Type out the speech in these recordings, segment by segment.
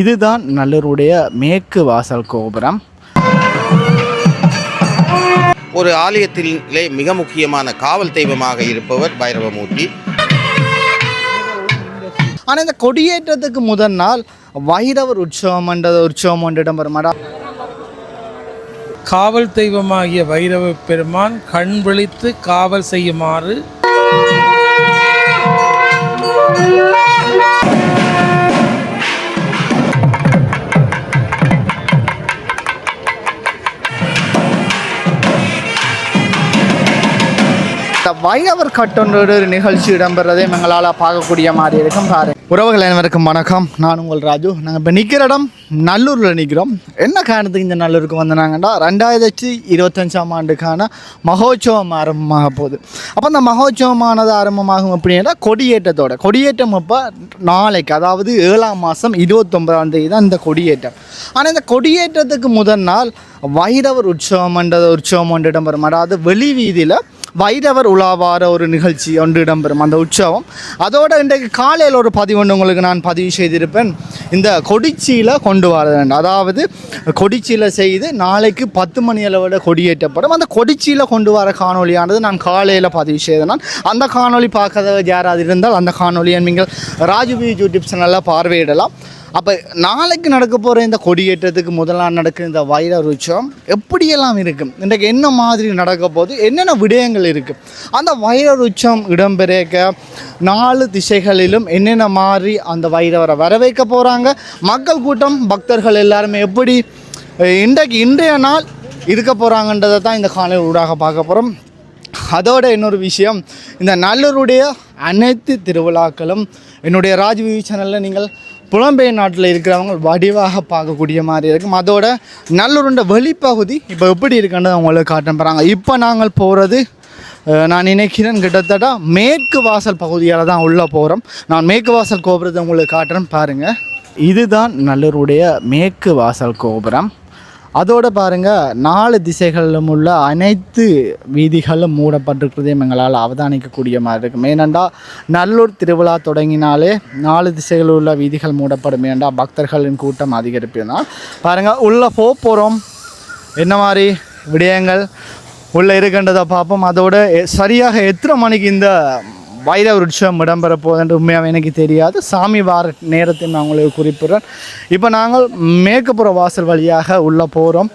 இதுதான் நல்லூருடைய மேற்கு வாசல் கோபுரம். ஒரு ஆலயத்திலே மிக முக்கியமான காவல் தெய்வமாக இருப்பவர் பைரவமூர்த்தி. ஆனால் இந்த கொடியேற்றத்துக்கு முதல் நாள் வைரவர் உற்சவம்ன்றது உற்சவம் ஒன்று இடம்பெறுமாடா. காவல் தெய்வமாகிய வைரவ பெருமான் கண் விழித்து காவல் செய்யுமாறு. வைகவர் வைரவர் கட்டொன்று ஒரு நிகழ்ச்சி இடம்பெறதை எங்களால் பார்க்கக்கூடிய மாதிரி இருக்கும். பாரு உறவுகள் அனைவருக்கும் வணக்கம். நான் உங்கள் ராஜு. நாங்கள் இப்போ நிற்கிற இடம் நல்லூரில் நிற்கிறோம் என்ன காரணத்துக்கு இந்த நல்லூருக்கு வந்தாங்கன்னா ரெண்டாயிரத்தி இருபத்தஞ்சாம் ஆண்டுக்கான மகோத்சவம் ஆரம்பமாக போகுது. அப்போ அந்த மகோத்சவமானது ஆரம்பமாகும் அப்படின்னா கொடியேற்றத்தோட. கொடியேற்றம் அப்போ நாளைக்கு அதாவது ஏழாம் மாதம் இருபத்தொன்பதாம் தேதி தான் இந்த கொடியேற்றம். ஆனால் இந்த கொடியேற்றத்துக்கு முதல் நாள் வைரவர் உற்சவம்ன்றது உற்சவம் ஒன்று இடம்பெறும். அதாவது வெளி வீதியில் வைரவர் உலாவார ஒரு நிகழ்ச்சி ஒன்று இடம்பெறும் அந்த உற்சவம். அதோட இன்றைக்கு காலையில் ஒரு பதிவு ஒன்று உங்களுக்கு நான் பதிவு செய்திருப்பேன். இந்த கொடிச்சியில் கொண்டு வர வேண்டும் அதாவது கொடிச்சியில் செய்து நாளைக்கு பத்து மணி அளவில் கொடியேற்றப்படும். அந்த கொடிச்சியில் கொண்டு வர காணொலியானது நான் காலையில் பதிவு செய்தேன். நான் அந்த காணொளி பார்க்காத யாராவது இருந்தால் அந்த காணொலியை நீங்கள் ராஜுவி யூடியூப் சேனலில் பார்வையிடலாம். அப்போ நாளைக்கு நடக்க போகிற இந்த கொடியேற்றத்துக்கு முதலாம் நடக்கிற இந்த வைர உச்சம் எப்படியெல்லாம் இருக்கும் இன்றைக்கு என்ன மாதிரி நடக்க போகுது? என்னென்ன விடயங்கள் இருக்குது அந்த வைர உச்சம் இடம்பெறக்க நாலு திசைகளிலும் என்னென்ன மாதிரி அந்த வைரவரை வரவேற்க போகிறாங்க மக்கள் கூட்டம் பக்தர்கள் எல்லாருமே எப்படி இன்றைக்கு இன்றைய நாள் இருக்க போகிறாங்கன்றதை தான் இந்த காலை ஊடாக பார்க்க போகிறோம் அதோட இன்னொரு விஷயம் இந்த நல்லூருடைய அனைத்து திருவிழாக்களும் என்னுடைய ராஜ்வி சேனலில் நீங்கள் புலம்பெயர் நாட்டில் இருக்கிறவங்க வடிவாக பார்க்கக்கூடிய மாதிரி இருக்கும். அதோட நல்லூருண்ட வெளிப்பகுதி இப்போ எப்படி இருக்குன்றது அவங்களுக்கு காட்டம் போகிறாங்க இப்போ நாங்கள் போகிறது நான் நினைக்கிறேன் கிட்டத்தட்ட மேற்கு வாசல் பகுதியால் தான் உள்ளே போகிறோம் நான் மேற்கு வாசல் கோபுரத்தை உங்களுக்கு காட்டுறேன் பாருங்கள் இதுதான் நல்லூருடைய மேற்கு வாசல் கோபுரம். அதோடு பாருங்க நாலு திசைகளிலும் உள்ள அனைத்து வீதிகளும் மூடப்பட்டிருக்கிறதையும் எங்களால் அவதானிக்கக்கூடிய மாதிரி இருக்கும். ஏனெண்டா நல்லூர் திருவிழா தொடங்கினாலே நாலு திசைகளில் உள்ள வீதிகள் மூடப்படும். ஏனெண்டா பக்தர்களின் கூட்டம் அதிகரிப்பு தான் பாருங்கள் உள்ளே போக போகிறோம் என்ன மாதிரி விடயங்கள்? உள்ளே இருக்கின்றதை பார்ப்போம். அதோட எ- சரியாக எத்தனை மணிக்கு இந்த வைர உற்சவம் இடம்பெற உண்மையாக எனக்கு தெரியாது. சாமி வார நேரத்தை நான் உங்களுக்கு குறிப்பிடுறேன். இப்போ நாங்கள் மேற்குப்புற வாசல் வழியாக உள்ளே போகிறோம்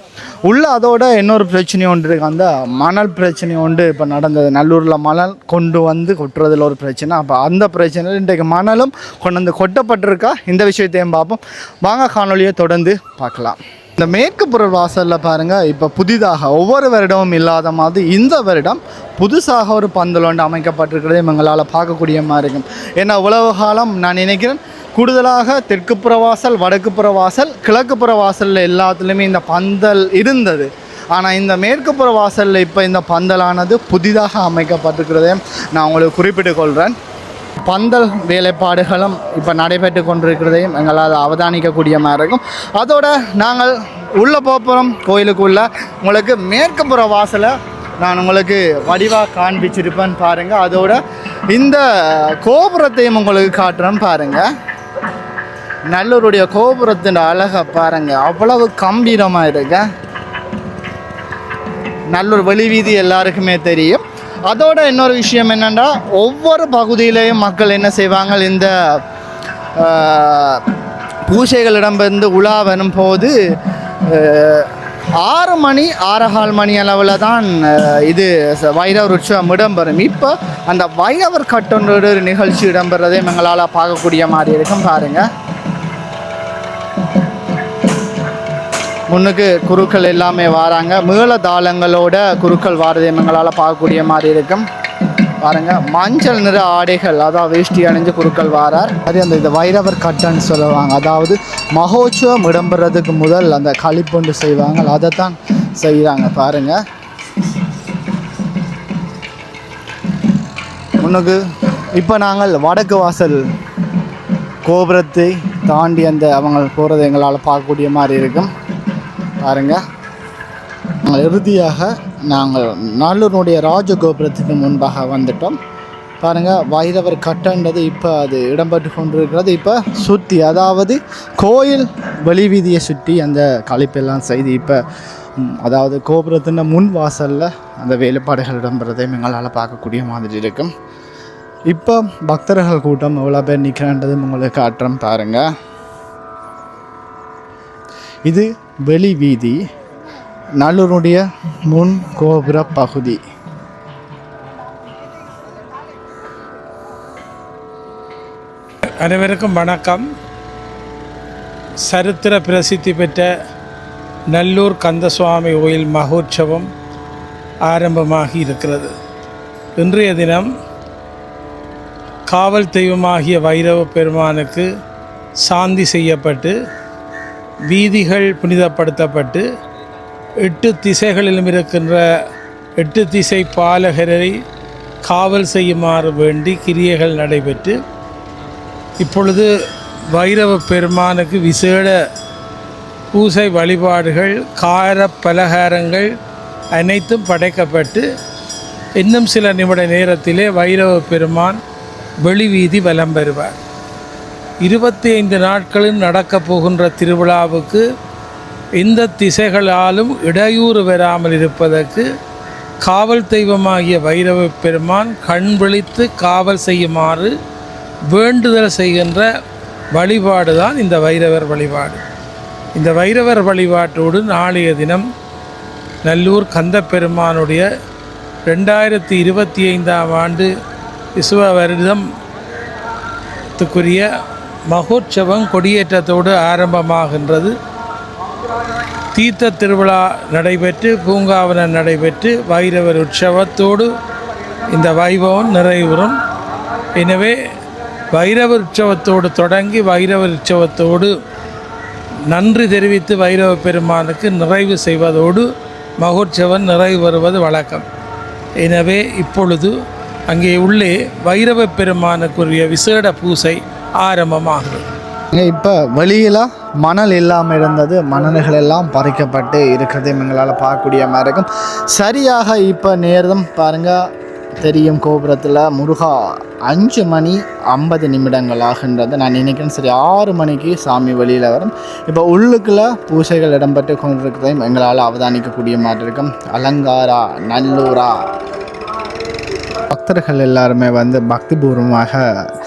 உள்ளே அதோட இன்னொரு பிரச்சனை ஒன்று இருக்குது அந்த மணல் பிரச்சனை ஒன்று இப்போ நடந்தது. நல்லூரில் மணல் கொண்டு வந்து கொட்டுறதுல ஒரு பிரச்சனை. அப்போ அந்த பிரச்சனை இன்றைக்கு மணலும் கொண்டு வந்து கொட்டப்பட்டிருக்கா? இந்த விஷயத்தையும் பார்ப்போம். வாங்க காணொலியை தொடர்ந்து பார்க்கலாம். இந்த மேற்கு புற வாசலில் பாருங்கள் இப்போ புதிதாக ஒவ்வொரு வருடமும் இல்லாத மாதிரி இந்த வருடம் புதுசாக ஒரு பந்தல் ஒன்று எங்களால் பார்க்கக்கூடிய மாதிரி இருக்கும். ஏன்னா உழவு காலம் நான் நினைக்கிறேன் கூடுதலாக தெற்கு புறவாசல் வடக்கு புறவாசல் கிழக்கு புறவாசலில் எல்லாத்துலேயுமே இந்த பந்தல் இருந்தது. ஆனால் இந்த மேற்கு புற வாசலில் இப்போ இந்த பந்தலானது புதிதாக அமைக்கப்பட்டிருக்கிறதையும் நான் உங்களுக்கு குறிப்பிட்டு கொள்கிறேன் பந்தல் வேலைப்பாடுகளும் இப்போ நடைபெற்று கொண்டிருக்கிறதையும் எங்களால் அவதானிக்கக்கூடிய மாதிரி இருக்கும். அதோட நாங்கள் உள்ளே போகிறோம் கோயிலுக்குள்ளே உங்களுக்கு மேற்கு புற வாசலை நான் உங்களுக்கு வடிவாக காண்பிச்சிருப்பேன் பாருங்கள் அதோட இந்த கோபுரத்தையும் உங்களுக்கு காட்டுறேன் பாருங்கள் நல்லூருடைய கோபுரத்தின் அழகை பாருங்கள் அவ்வளவு கம்பீரமாக இருக்கு. நல்லூர் வெளி வீதி எல்லாருக்குமே தெரியும். அதோட இன்னொரு விஷயம் என்னென்னா ஒவ்வொரு பகுதியிலையும் மக்கள் என்ன செய்வாங்க? இந்த ஆஹ், உலா வரும் போது ஆறு மணி ஆறகால் மணி அளவில் தான் இது வைரவர் உற்சவம் இடம்பெறும். இப்போ அந்த வைரவர் கட்டுன்ற ஒரு நிகழ்ச்சி இடம்பெறதை எங்களால் பார்க்கக்கூடிய மாதிரி இருக்கும். பாருங்கள் முன்னுக்கு குருக்கள் எல்லாமே வராங்க. மேல தாளங்களோட குருக்கள் வாரதை எங்களால் பார்க்கக்கூடிய மாதிரி இருக்கும். பாருங்க மஞ்சள் நிற ஆடைகள் அதாவது வேஷ்டி அணிஞ்சு குருக்கள் வாரார். அது அந்த இந்த வைரவர் கட்டன்னு சொல்லுவாங்க. அதாவது மகோத்சவம் இடம்பெறதுக்கு முதல் அந்த களிப்பொண்டு செய்வாங்க. அதை தான் செய்கிறாங்க பாருங்க. முன்னுக்கு இப்போ நாங்கள் வடக்கு வாசல் கோபுரத்தை தாண்டி அந்த அவங்க போகிறது எங்களால் பார்க்கக்கூடிய மாதிரி இருக்கும். பாருங்கள் நாங்கள் இறுதியாக நாங்கள் நல்லூருடைய ராஜகோபுரத்துக்கு முன்பாக வந்துட்டோம். பாருங்கள் வைரவர் கட்டன்றது இப்போ அது இடம்பெற்று கொண்டிருக்கிறது. இப்போ சுற்றி அதாவது கோயில் வெளி வீதியை சுற்றி அந்த கழிப்பெல்லாம் செய்து இப்போ அதாவது கோபுரத்தின் முன் வாசலில் அந்த வேலைப்பாடுகள் இடம்பெறதை எங்களால் பார்க்கக்கூடிய மாதிரி இருக்கும். இப்போ பக்தர்கள் கூட்டம் எவ்வளோ பேர் நிற்கிறன்றது உங்களுக்கு காட்டுறோம் பாருங்கள் இது வெளி வீதி நல்லூருடைய முன் கோபுர பகுதி. அனைவருக்கும் வணக்கம். சரித்திர பிரசித்தி பெற்ற நல்லூர் கந்தசுவாமி கோயில் மகோற்சவம் ஆரம்பமாகி இருக்கிறது. இன்றைய தினம் காவல் தெய்வமாகிய வைரவ பெருமானுக்கு சாந்தி செய்யப்பட்டு வீதிகள் புனிதப்படுத்தப்பட்டு எட்டு திசைகளிலும் இருக்கின்ற எட்டு திசை பாலகரை காவல் செய்யுமாறு வேண்டி கிரியைகள் நடைபெற்று இப்பொழுது வைரவ பெருமானுக்கு விசேட பூசை வழிபாடுகள் கார பலகாரங்கள் அனைத்தும் படைக்கப்பட்டு இன்னும் சில நிமிட நேரத்திலே வைரவ பெருமான் வெளி வீதி வலம் பெறுவார் இருபத்தி ஐந்து நாட்களில் நடக்கப் போகின்ற திருவிழாவுக்கு எந்த திசைகளாலும் இடையூறு வராமல் இருப்பதற்கு காவல் தெய்வமாகிய வைரவ பெருமான் கண் விழித்து காவல் செய்யுமாறு வேண்டுதல் செய்கின்ற வழிபாடு தான் இந்த வைரவர் வழிபாடு. இந்த வைரவர் வழிபாட்டோடு நாளைய தினம் நல்லூர் கந்தப்பெருமானுடைய ரெண்டாயிரத்தி இருபத்தி ஐந்தாம் ஆண்டு விசுவ வருடம் த்துக்குரிய மகோற்சவம் கொடியேற்றத்தோடு ஆரம்பமாகின்றது. தீர்த்த திருவிழா நடைபெற்று பூங்காவனம் நடைபெற்று வைரவர் உற்சவத்தோடு இந்த வைபவம் நிறைவுறும். எனவே வைரவர் உற்சவத்தோடு தொடங்கி வைரவர் உற்சவத்தோடு நன்றி தெரிவித்து வைரவ பெருமானுக்கு நிறைவு செய்வதோடு மகோற்சவம் நிறைவு வருவது வழக்கம். எனவே இப்பொழுது அங்கே உள்ளே வைரவ பெருமானுக்குரிய விசேட பூசை ஆரம்பமாகிறது இப்போ வெளியில் மணல் இல்லாமல் இருந்தது மணல்கள் எல்லாம் பறிக்கப்பட்டு இருக்கிறதையும் எங்களால் பார்க்கக்கூடிய மாதிரி இருக்கும். சரியாக இப்போ நேரம் பாருங்கள் தெரியும் கோபுரத்தில் முருகா அஞ்சு மணி ஐம்பது நிமிடங்கள் ஆகின்றது. நான் நினைக்கிறேன் சரி ஆறு மணிக்கு சாமி வெளியில் வரும். இப்போ உள்ளுக்குள்ள பூசைகள் இடம்பெற்று கொண்டிருக்கிறதையும் எங்களால் அவதானிக்கக்கூடிய மாதிரி இருக்கும். அலங்காரா நல்லூரா பக்தர்கள் எல்லாருமே வந்து பக்திபூர்வமாக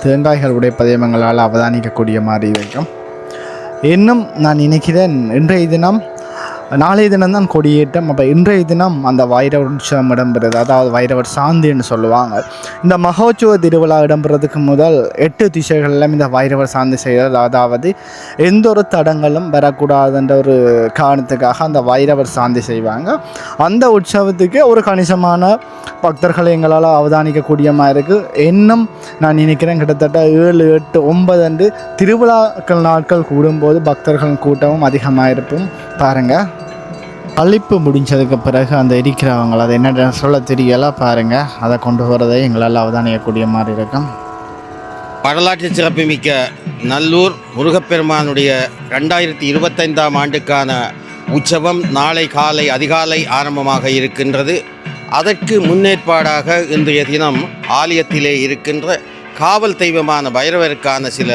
தேங்காய்கள் உடைய எங்களால் அவதானிக்கக்கூடிய மாதிரி இருக்கும். இன்னும் நான் நினைக்கிறேன் இன்றைய தினம் நாளைய தினம் தான் கொடியேற்றம். அப்போ இன்றைய தினம் அந்த வைரவர் உற்சவம் இடம்பெறுது. அதாவது வைரவர் சாந்தின்னு சொல்லுவாங்க. இந்த மகோத்சவ திருவிழா இடம்பெறதுக்கு முதல் எட்டு திசைகளிலும் இந்த வைரவர் சாந்தி செய்தல். அதாவது எந்த ஒரு தடங்களும் வரக்கூடாதுன்ற ஒரு காரணத்துக்காக அந்த வைரவர் சாந்தி செய்வாங்க. அந்த உற்சவத்துக்கு ஒரு கணிசமான பக்தர்களை எங்களால் அவதானிக்கக்கூடிய மாதிரி இருக்குது இன்னும் நான் நினைக்கிறேன் கிட்டத்தட்ட ஏழு எட்டு ஒன்பது அன்று திருவிழாக்கள் நாட்கள் கூடும்போது பக்தர்கள் கூட்டமும் அதிகமாக இருக்கும் பாருங்கள் அழிப்பு முடிஞ்சதுக்கு பிறகு அந்த எரிக்கிறவங்க அதை என்ன சொல்ல தெரியல. பாருங்கள் அதை கொண்டு வரதை எங்களால் அவதானிக்கக்கூடிய மாதிரி இருக்கும். வரலாற்று சிறப்புமிக்க நல்லூர் முருகப்பெருமானுடைய ரெண்டாயிரத்தி இருபத்தைந்தாம் ஆண்டுக்கான உற்சவம் நாளை காலை அதிகாலை ஆரம்பமாக இருக்கின்றது. அதற்கு முன்னேற்பாடாக இன்றைய தினம் ஆலயத்திலே இருக்கின்ற காவல் தெய்வமான பைரவருக்கான சில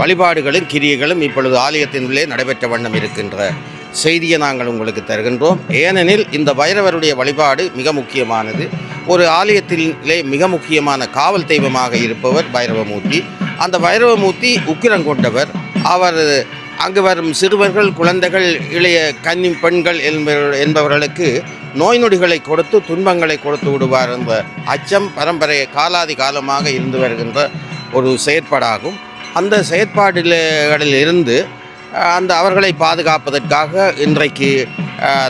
வழிபாடுகளும் கிரியைகளும் இப்பொழுது ஆலயத்தின் உள்ளே நடைபெற்ற வண்ணம் இருக்கின்ற செய்தியை நாங்கள் உங்களுக்கு தருகின்றோம். ஏனெனில் இந்த பைரவருடைய வழிபாடு மிக முக்கியமானது. ஒரு ஆலயத்திலே மிக முக்கியமான காவல் தெய்வமாக இருப்பவர் பைரவமூர்த்தி. அந்த பைரவமூர்த்தி உக்கிரம் கொண்டவர். அவர் அங்கு வரும் சிறுவர்கள் குழந்தைகள் இளைய கன்னி பெண்கள் என்பவர் என்பவர்களுக்கு நோய் நொடிகளை கொடுத்து துன்பங்களை கொடுத்து விடுவார் என்ற அச்சம் பரம்பரை காலாதி காலமாக இருந்து வருகின்ற ஒரு செயற்பாடாகும். அந்த செயற்பாடுகளில் இருந்து அந்த அவர்களை பாதுகாப்பதற்காக இன்றைக்கு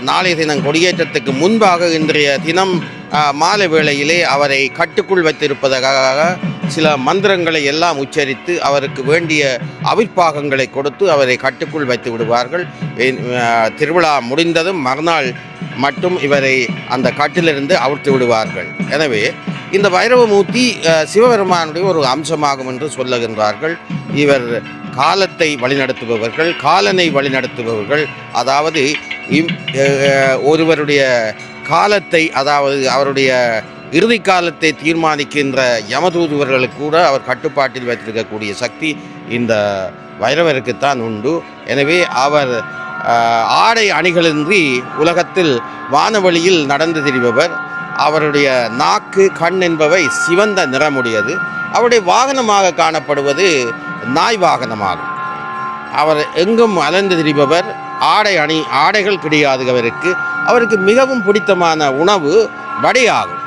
நாளைய தினம் கொடியேற்றத்துக்கு முன்பாக இன்றைய தினம் மாலை வேளையிலே அவரை கட்டுக்குள் வைத்திருப்பதற்காக சில மந்திரங்களை எல்லாம் உச்சரித்து அவருக்கு வேண்டிய அவிர்ப்பாகங்களை கொடுத்து அவரை கட்டுக்குள் வைத்து விடுவார்கள். திருவிழா முடிந்ததும் மறுநாள் மட்டும் இவரை அந்த கட்டிலிருந்து அவிழ்த்து விடுவார்கள். எனவே இந்த வைரவமூர்த்தி சிவபெருமானுடைய ஒரு அம்சமாகும் என்று சொல்லுகின்றார்கள். இவர் காலத்தை வழிநடத்துபவர்கள் காலனை வழிநடத்துபவர்கள். அதாவது இம்- ஒருவருடைய காலத்தை அதாவது அவருடைய இறுதி காலத்தை தீர்மானிக்கின்ற யமதூதுவர்களுக்கு கூட அவர் கட்டுப்பாட்டில் வைத்திருக்கக்கூடிய சக்தி இந்த வைரவருக்குத்தான் உண்டு. எனவே அவர் ஆடை அணிகளின்றி உலகத்தில் வானவழியில் நடந்து திரிபவர். அவருடைய நாக்கு கண் என்பவை சிவந்த நிறமுடையது. அவருடைய வாகனமாக காணப்படுவது நாய் வாகனமாகும் அவர் எங்கும் அலைந்து திரிபவர். ஆடை அணி ஆடைகள் கிடையாது அவருக்கு. அவருக்கு மிகவும் பிடித்தமான உணவு வடையாகும்.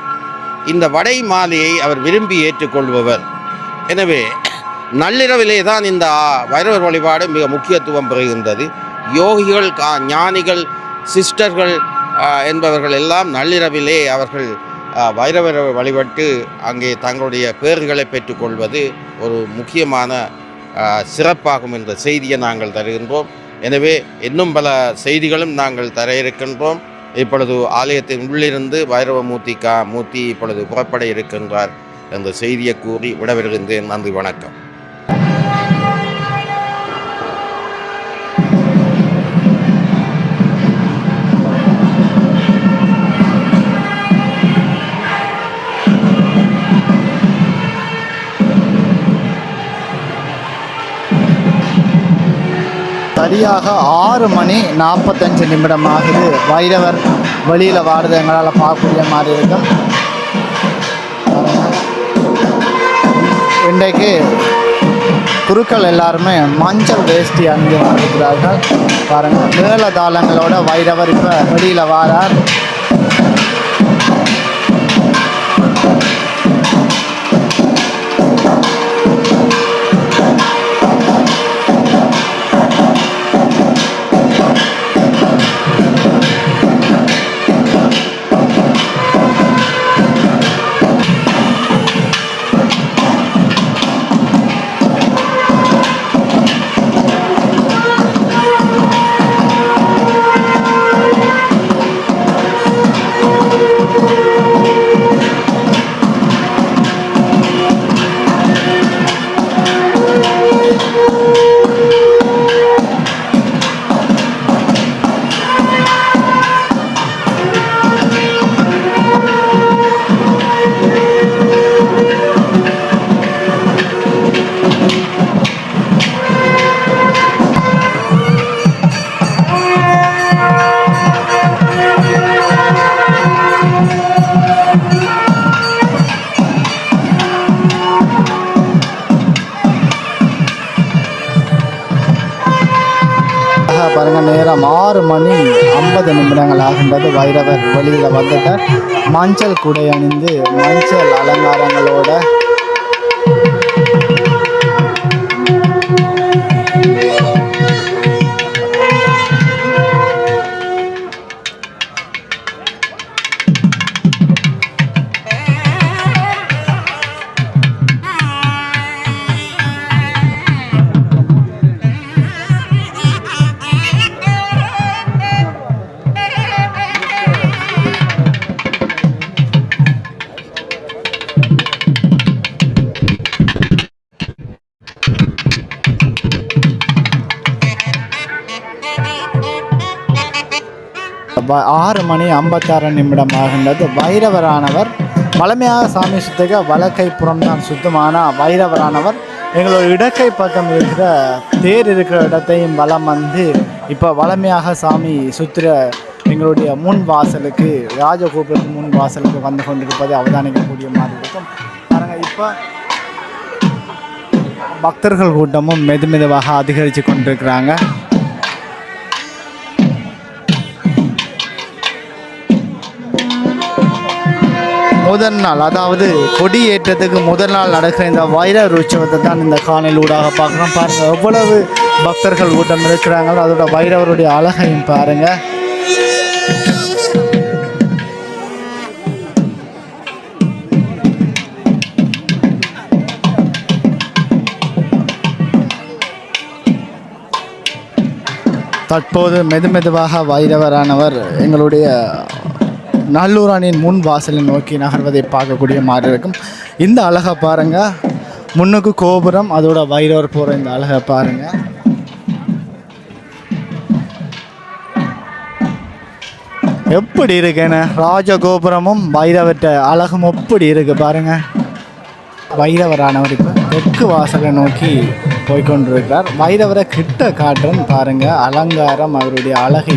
இந்த வடை மாலையை அவர் விரும்பி ஏற்றுக்கொள்பவர். எனவே நள்ளிரவிலே தான் இந்த வைரவர் வழிபாடு மிக முக்கியத்துவம் பெறுகின்றது. யோகிகள் கா- ஞானிகள் சிஸ்டர்கள் என்பவர்கள் எல்லாம் நள்ளிரவிலே அவர்கள் வைரவர் வழிபட்டு அங்கே தங்களுடைய பேர்களை பெற்றுக்கொள்வது ஒரு முக்கியமான சிறப்பாகும் என்ற செய்தியை நாங்கள் தருகின்றோம். எனவே இன்னும் பல செய்திகளும் நாங்கள் தர இருக்கின்றோம். இப்பொழுது ஆலயத்தின் உள்ளிருந்து வைரவமூர்த்தி கா மூர்த்தி இப்பொழுது புறப்பட இருக்கின்றார் என்ற செய்தியை கூறி விடவிருக்கின்றேன் நன்றி வணக்கம். சரியாக ஆறு மணி நாற்பத்தஞ்சு நிமிடம் ஆகுது வைரவர் வெளியில் வாடுறது எங்களால் பார்க்கக்கூடிய மாதிரி இருக்கும். இன்றைக்கு குருக்கள் எல்லாருமே மஞ்சள் வேஷ்டி அணிந்து வந்திருக்கிறார்கள். பாருங்கள் மேலதாளங்களோட வைரவர் இப்போ வெளியில் வாரார். ஐம்பது நிமிடங்கள் ஆகின்றது. வைரவர் வெளியில் வந்துட்டார். மஞ்சள் குடை அணிந்து மஞ்சள் அலங்காரங்களோட ஆறு மணி ஐம்பத்தாறு நிமிடம் ஆகின்றது வைரவரானவர் பழமையாக சாமி சுத்திக்க வலக்கை புறம் தான் சுத்தமான வைரவரானவர். எங்களோட இடக்கை பக்கம் இருக்கிற தேர் இருக்கிற இடத்தையும் வலம் வந்து இப்போ வளமையாக சாமி சுத்துற எங்களுடைய முன் வாசலுக்கு ராஜகோபுரத்து முன் வாசலுக்கு வந்து கொண்டிருப்பதை அவதானிக்கக்கூடிய மாதிரி இருக்கும். பாருங்க இப்போ பக்தர்கள் கூட்டமும் மெது மெதுவாக அதிகரித்து கொண்டிருக்கிறாங்க. முதல் நாள் அதாவது கொடி ஏற்றத்துக்கு முதல் நாள் நடக்கிற இந்த வைரர் உற்சவத்தை தான் இந்த காணொலி ஊடாக பார்க்குறோம் பாருங்க எவ்வளவு பக்தர்கள் கூட்டம் இருக்கிறாங்களோ அதோட வைரவருடைய அழகையும் பாருங்கள் தற்போது மெது மெதுவாக வைரவரானவர் எங்களுடைய நல்லூரானின் முன் வாசலை நோக்கி நகர்வதை பார்க்கக்கூடிய மாதிரி இருக்கும். இந்த அழகை பாருங்க. முன்னுக்கு கோபுரம் அதோட வைரவர் போகிற இந்த அழகை பாருங்க. எப்படி இருக்குன்னு? ராஜகோபுரமும் வைரவற்ற அழகும் எப்படி இருக்கு பாருங்க. வைரவரானவர் இப்போ தெற்கு வாசலை நோக்கி போய்கொண்டிருக்கிறார் வைரவரை கிட்ட காட்டுறேன் பாருங்க. அலங்காரம் அவருடைய அழகை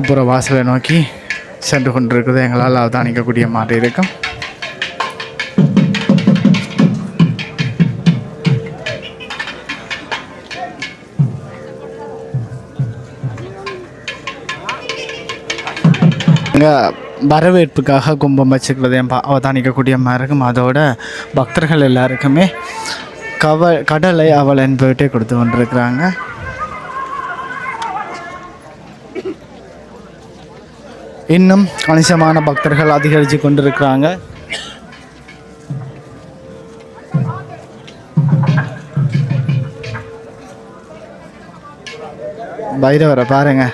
பாருங்க வாசலை நோக்கி சென்று கொண்டிருக்கிறது. எங்களால் அவதானிக்கக்கூடிய மாதிரி இருக்கும். இங்கே வரவேற்புக்காக கும்பம் வச்சுக்கிறதையும் பா- அவதானிக்கக்கூடிய மாதிரி இருக்கும். அதோட பக்தர்கள் எல்லாருக்குமே கவ கடலை அவள் என்பவற்றை கொடுத்து கொண்டிருக்கிறாங்க. இன்னும் கணிசமான பக்தர்கள் அதிகரித்து கொண்டிருக்கிறாங்க. பைரவரை பாருங்க.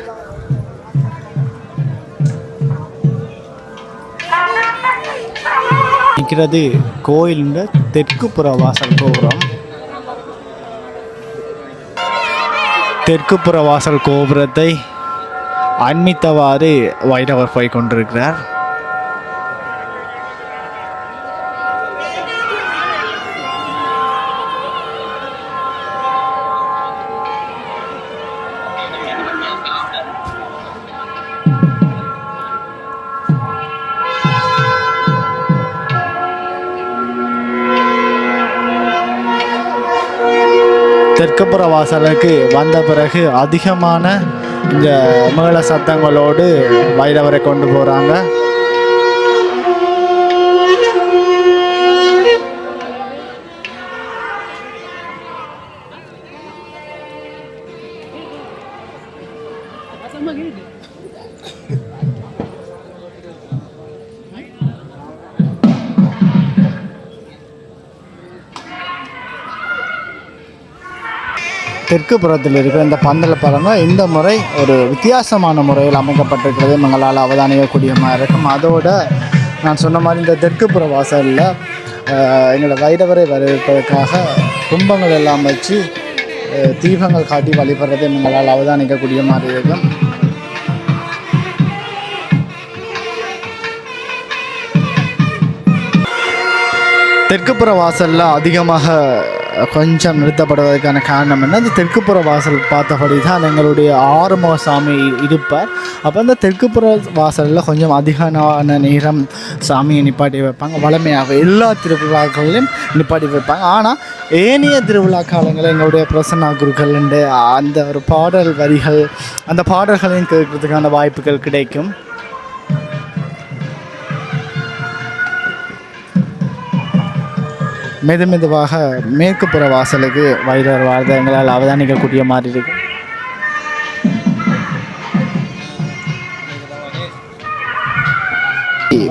நிற்கிறது கோயிலுண்ட தெற்கு புற வாசல் கோபுரம். தெற்கு புற வாசல் கோபுரத்தை அண்மித்தவாறு வைரவர் போய் கொண்டிருக்கிறார். தெற்குப்புற வாசலுக்கு வந்த பிறகு அதிகமான இந்த மேள சத்தங்களோடு வைரவரை கொண்டு போகிறாங்க தெற்கு புறத்தில் இருக்கிற இந்த பந்தல பறவை இந்த முறை ஒரு வித்தியாசமான முறையில் அமைக்கப்பட்டிருக்கிறது. எங்களால் அவதானியக்கூடியமாக இருக்கும். அதோட நான் சொன்ன மாதிரி இந்த தெற்கு புற வாசலில் ஆஹ், எங்களை வைரவரை வரவேற்பதற்காக கும்பங்கள் எல்லாம் வச்சு தீபங்கள் காட்டி வழிபடுறதை எங்களால் அவதானிக்கக்கூடிய மாதிரி இருக்கும். தெற்குப்புற வாசலில் அதிகமாக கொஞ்சம் நிறுத்தப்படுவதற்கான காரணம் என்ன? இந்த தெற்குப்புற வாசல் பார்த்தபடி தான் எங்களுடைய ஆறுமுக சாமி இருப்பார். அப்போ அந்த தெற்குப்புற வாசலில் கொஞ்சம் அதிகமான நேரம் சாமியை நிப்பாட்டி வைப்பாங்க. வளமையாக எல்லா திருவிழாக்களிலும் நிப்பாட்டி வைப்பாங்க. ஆனால் ஏனைய திருவிழா காலங்களில் எங்களுடைய பிரசன்னா குருக்கள் அந்த ஒரு பாடல் வரிகள் அந்த பாடல்களையும் கேட்கறதுக்கான வாய்ப்புகள் கிடைக்கும். மெது மெதுவாக மேற்கு புற வாசலுக்கு வைரவர் வாழ்ந்த எங்களால் அவதானிக்கக்கூடிய மாதிரி இருக்கு.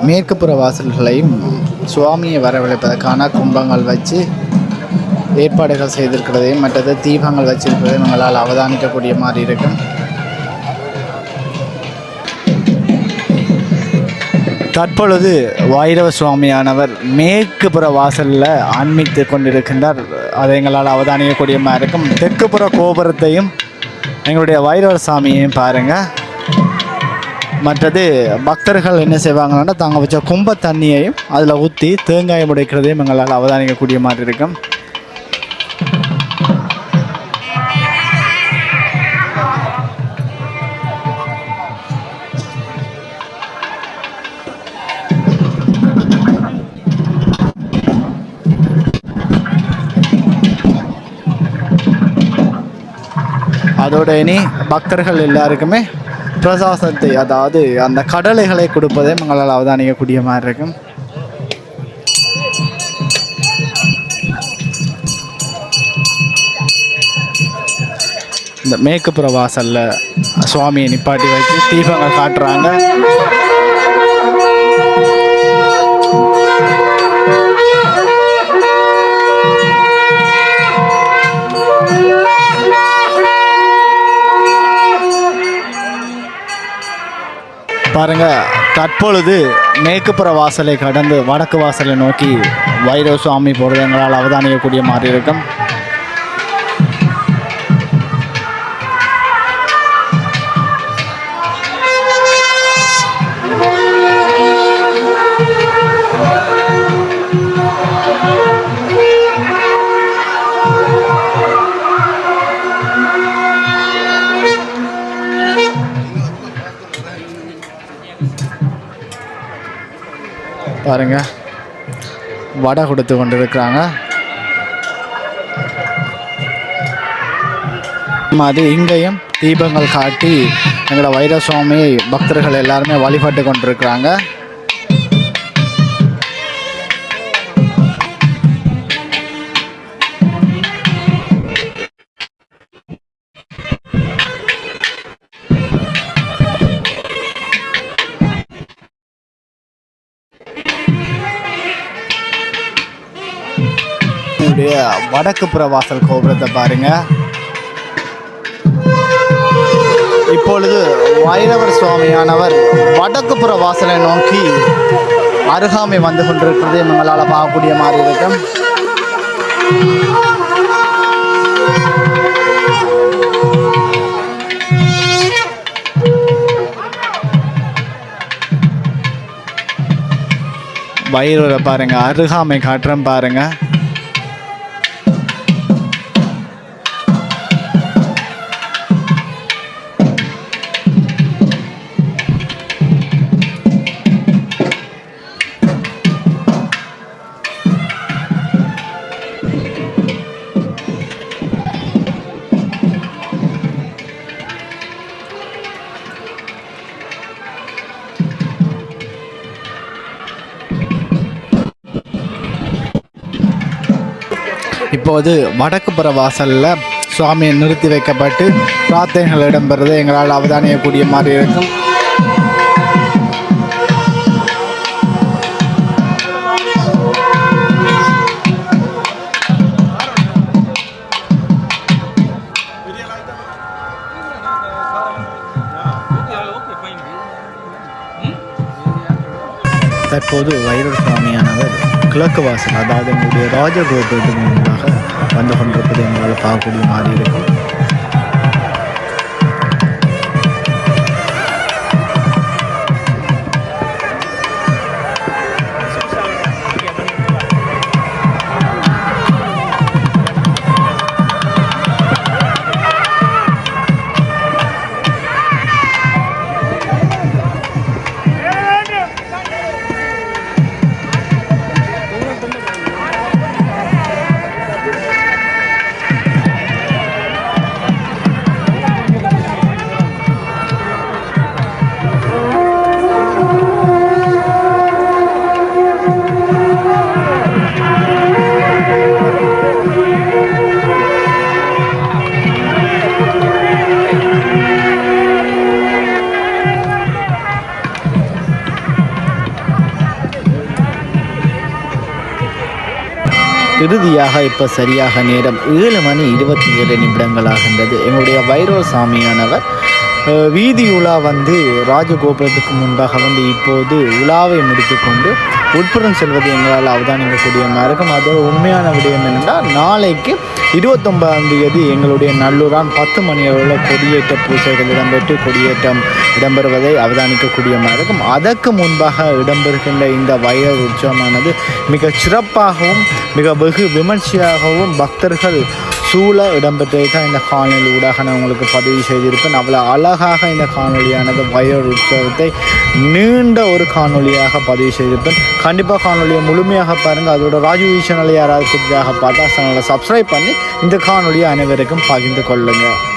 மேற்கு புற வாசல்களையும் சுவாமியை வரவழைப்பதற்கான கும்பங்கள் வச்சு ஏற்பாடுகள் செய்திருக்கிறதையும் மற்றது தீபங்கள் வச்சிருக்கிறதையும் எங்களால் அவதானிக்கக்கூடிய மாதிரி இருக்கும். தற்பொழுது வைரவ சுவாமியானவர் மேற்குப்புற வாசலில் ஆன்மித்து கொண்டிருக்கின்றார். அதை எங்களால் அவதானிக்கக்கூடிய மாதிரி இருக்கும். தெற்குப்புற கோபுரத்தையும் எங்களுடைய வைரவ சாமியையும் பாருங்கள் மற்றது பக்தர்கள் என்ன செய்வாங்கன்னா தாங்க வச்ச கும்ப தண்ணியையும் அதில் ஊற்றி தேங்காயம் உடைக்கிறதையும் எங்களால் அவதானிக்கக்கூடிய மாதிரி இருக்கும். அதோட இனி பக்தர்கள் எல்லாருக்குமே பிரசாசத்தை அதாவது அந்த கடலைகளை கொடுப்பதை மங்களால் அவதானிக்கக்கூடிய மாதிரி இருக்கும். இந்த மேற்குப்புற வாசல்ல சுவாமியை நிப்பாட்டி வச்சு தீபங்கள் காட்டுறாங்க. பாருங்க தற்பொழுது மேற்குப்புற வாசலை கடந்து வடக்கு வாசலை நோக்கி வைரவ சுவாமி போடுறது எங்களால் அவதானிக்கக்கூடிய மாதிரி இருக்கும் பாருங்க. வடை கொடுத்து கொண்டிருக்கிறாங்க. அது இங்கேயும் தீபங்கள் காட்டி எங்களோட வைர பக்தர்கள் எல்லாருமே வழிபட்டு கொண்டிருக்கிறாங்க. வடக்கு புற வாசல் கோபுரத்தை பாருங்க. இப்பொழுது வைரவர் சுவாமியானவர் வடக்கு புற வாசலை நோக்கி அருகாமை வந்து கொண்டிருக்கிறது எங்களால் பார்க்கக்கூடிய மாதிரி இருக்கும். வைரவரை பாருங்க அருகாமை காட்டுறேன் பாருங்க. இப்போது வடக்கு புற வாசலில் சுவாமி நிறுத்தி வைக்கப்பட்டு பிரார்த்தனைகள் இடம்பெறுது. எங்களால் அவதானியக்கூடிய மாதிரி இருக்கும். தற்போது வைரல் சுவாமியானவர் கிழக்கு வாசல் அதாவது எங்களுடைய ராஜகோபுரத்துக்கு முன்பாக வந்து கொண்டிருப்பது எங்களால் பார்க்கக்கூடிய மாதிரி இருக்கும். இறுதியாக இப்போ சரியாக நேரம் ஏழு மணி இருபத்தி ஏழு நிமிடங்கள் ஆகின்றது எங்களுடைய வைரோ சாமியானவர் வீதி உலா வந்து ராஜகோபுரத்துக்கு முன்பாக வந்து இப்போது உலாவை முடித்துக்கொண்டு உட்புறம் செல்வது எங்களால் அவதானிக்கக்கூடிய மார்க்கம். இருக்கும் அதோட உண்மையான விடயம் என்னென்றால் நாளைக்கு இருபத்தொன்பதாம் தேதி எங்களுடைய நல்லூரான் பத்து மணி அளவில் கொடியேற்ற பூசைகள் இடம்பெற்று கொடியேற்றம் இடம்பெறுவதை அவதானிக்கக்கூடிய மாதிரி இருக்கும் அதற்கு முன்பாக இடம்பெறுகின்ற இந்த வைர உற்சவமானது மிக சிறப்பாகவும் மிக வெகு விமர்சையாகவும் பக்தர்கள் சூழ இடம்பெற்றதை தான் இந்த காணொலி ஊடாக நான் உங்களுக்கு பதிவு செய்திருப்பேன். அவ்வளோ அழகாக இந்த காணொலியானது வைர உற்சவத்தை நீண்ட ஒரு காணொலியாக பதிவு செய்திருப்பேன். கண்டிப்பாக காணொலியை முழுமையாக பாருங்கள் அதோட ராஜு சேனலை யாராவது புதிதாக பார்த்தா சேனலை சப்ஸ்கிரைப் பண்ணி இந்த காணொலியை அனைவருக்கும் பகிர்ந்து கொள்ளுங்கள்.